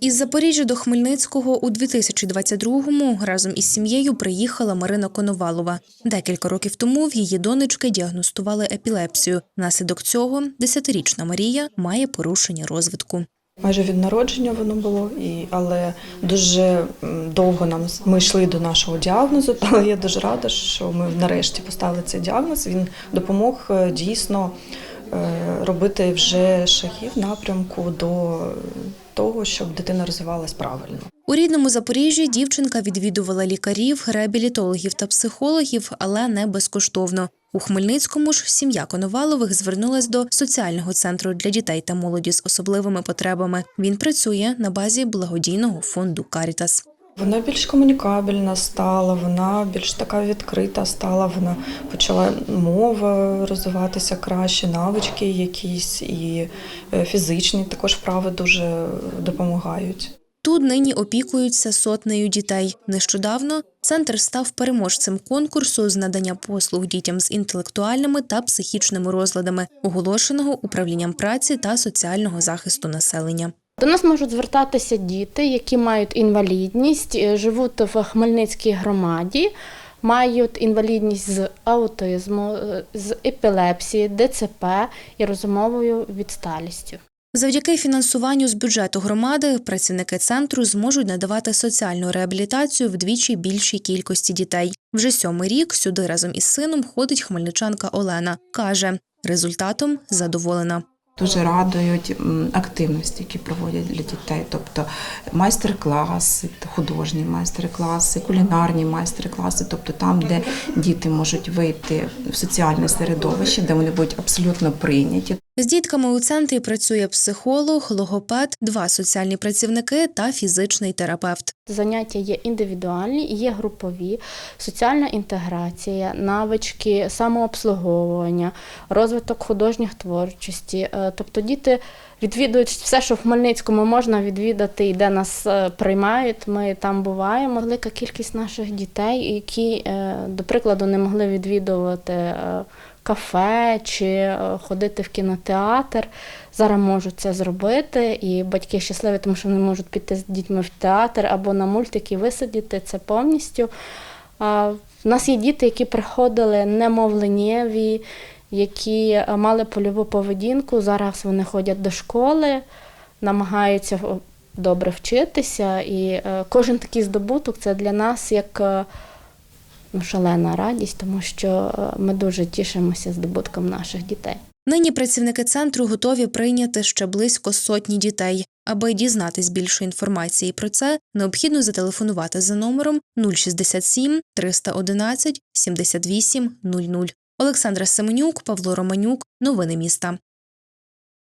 Із Запоріжжя до Хмельницького у 2022-му разом із сім'єю приїхала Марина Коновалова. Декілька років тому в її донечки діагностували епілепсію. Внаслідок цього десятирічна Марія має порушення розвитку. Майже від народження воно було, і, але дуже довго нам ми йшли до нашого діагнозу. Але я дуже рада, що ми нарешті поставили цей діагноз. Він допомог е, дійсно робити вже шаги в напрямку до того, щоб дитина розвивалась правильно. У рідному Запоріжжі дівчинка відвідувала лікарів, реабілітологів та психологів, але не безкоштовно. У Хмельницькому ж сім'я Коновалових звернулась до соціального центру для дітей та молоді з особливими потребами. Він працює на базі благодійного фонду Карітас. Вона більш комунікабельна стала, вона більш така відкрита стала. Вона почала мова розвиватися краще, навички якісь і е, фізичні також вправи дуже допомагають. Тут нині опікуються сотнею дітей. Нещодавно центр став переможцем конкурсу з надання послуг дітям з інтелектуальними та психічними розладами, оголошеного управлінням праці та соціального захисту населення. До нас можуть звертатися діти, які мають інвалідність, е, живуть в Хмельницькій громаді, мають інвалідність з аутизму, е, з епілепсії, ДЦП і розумовою відсталістю. Завдяки фінансуванню з бюджету громади працівники центру зможуть надавати соціальну реабілітацію вдвічі більшій кількості дітей. Вже сьомий рік сюди разом із сином ходить хмельничанка Олена. каже, результатом задоволена. Дуже радують активності, які проводять для дітей, тобто майстер-класи, художні майстер-класи, кулінарні майстер-класи, тобто там, де діти можуть вийти в соціальне середовище, де вони будуть абсолютно прийняті. З дітками у центрі працює психолог, логопед, два соціальні працівники та фізичний терапевт. Заняття є індивідуальні, є групові, соціальна інтеграція, навички самообслуговування, розвиток художніх творчості. Е, Тобто діти відвідують все, що в Хмельницькому можна відвідати, і де нас е, приймають. Ми там буваємо. Велика кількість наших дітей, які, е, до прикладу, не могли відвідувати. Е, Кафе чи е, ходити в кінотеатр зараз можуть це зробити, і батьки щасливі, тому що вони можуть піти з дітьми в театр або на мультики висадити це повністю. В нас є діти, які приходили немовленєві, які е, мали польову поведінку. Зараз вони ходять до школи, намагаються добре вчитися. І е, кожен такий здобуток це для нас як е, шалена радість, тому що е, ми дуже тішимося здобутком наших дітей. Нині працівники центру готові прийняти ще близько сотні дітей. Аби дізнатись більше інформації про це, необхідно зателефонувати за номером 067 311 78 00. Олександра Семенюк, Павло Романюк. Новини міста.